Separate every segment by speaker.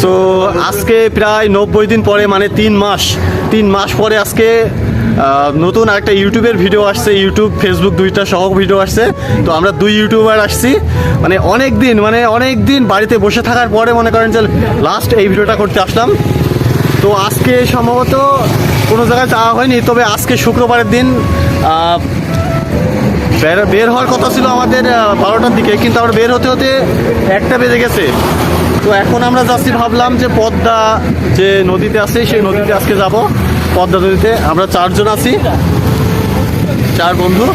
Speaker 1: So আজকে প্রায় নব্বই দিন পরে মানে তিন মাস তিন মাস পরে আজকে নতুন একটা ইউটিউবের ভিডিও আসছে, ইউটিউব ফেসবুক দুইটা সহ ভিডিও আসছে। তো আমরা দুই ইউটিউবার আসছি। মানে অনেক দিন মানে অনেক দিন বাড়িতে বসে থাকার পরে মনে করেন যে লাস্ট এই ভিডিওটা করতে আসলাম। তো আজকে সম্ভবত কোনো জায়গায় যাওয়া হয়নি, তবে আজকে শুক্রবারের দিন বের হওয়ার কথা ছিল আমাদের বারোটার দিকে, কিন্তু আমরা বের হতে হতে একটা বেজে গেছে। তো এখন আমরা যাচ্ছি, ভাবলাম যে পদ্মা যে নদীতে আছে, সেই নদীতে আজকে যাব। পদ্মা নদীতে আমরা চারজন আছি, চার বন্ধু।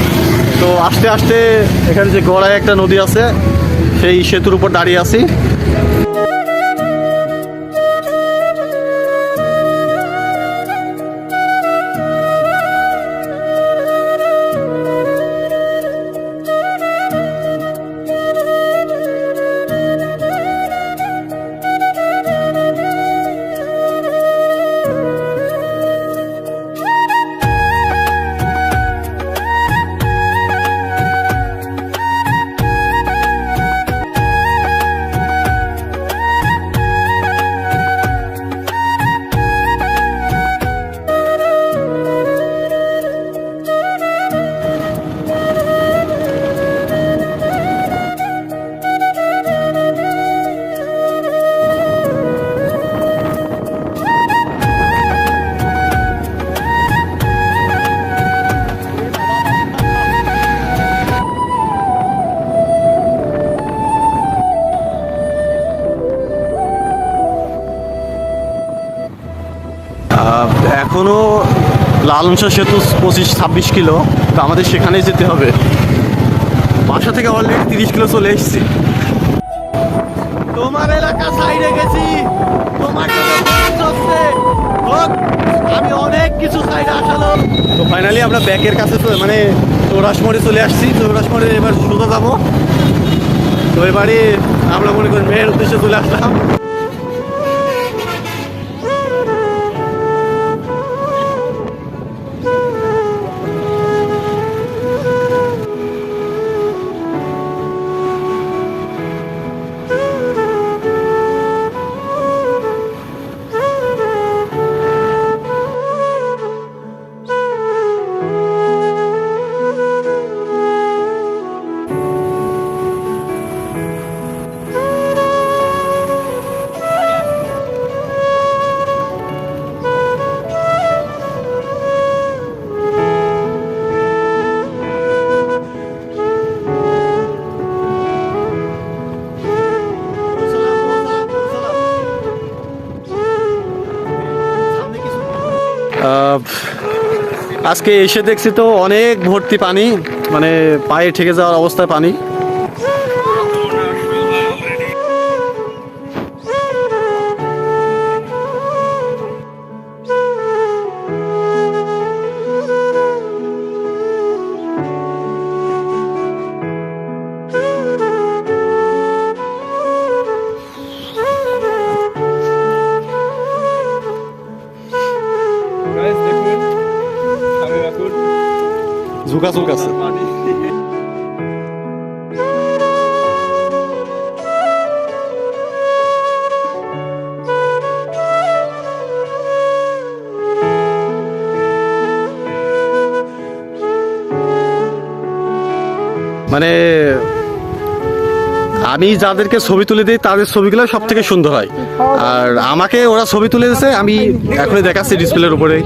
Speaker 1: তো আস্তে আস্তে এখানে যে গড়ায় একটা নদী আছে, সেই সেতুর উপর দাঁড়িয়ে আছি। আহ, এখনও লালনসা সেতু পঁচিশ ছাব্বিশ কিলো তো আমাদের সেখানে যেতে হবে। বাসা থেকে অলরেডি তিরিশ কিলো চলে এসেছি। তোমার এলাকা সাইডে গেছি। তোমার আমি অনেক কিছু সাইডে আসালো তো ফাইনালি আমরা ব্যাকের কাছে চলে মানে চৌরাশমোড়ে চলে আসছি। চৌরাশমোড়ে এবার সোজা যাব। তো এবারে আমরা মনে করি মেয়ের উদ্দেশ্যে চলে আসলাম। আজকে এসে দেখছি তো অনেক ভর্তি পানি মানে পায়ে ঠেকে যাওয়ার অবস্থায় পানি। ঝুঁক আছে। মানে আমি যাদেরকে ছবি তুলে দিই, তাদের ছবিগুলো সব থেকে সুন্দর হয়। আর আমাকে ওরা ছবি তুলে দিয়েছে, আমি এখনই দেখাচ্ছি ডিসপ্লের উপরে।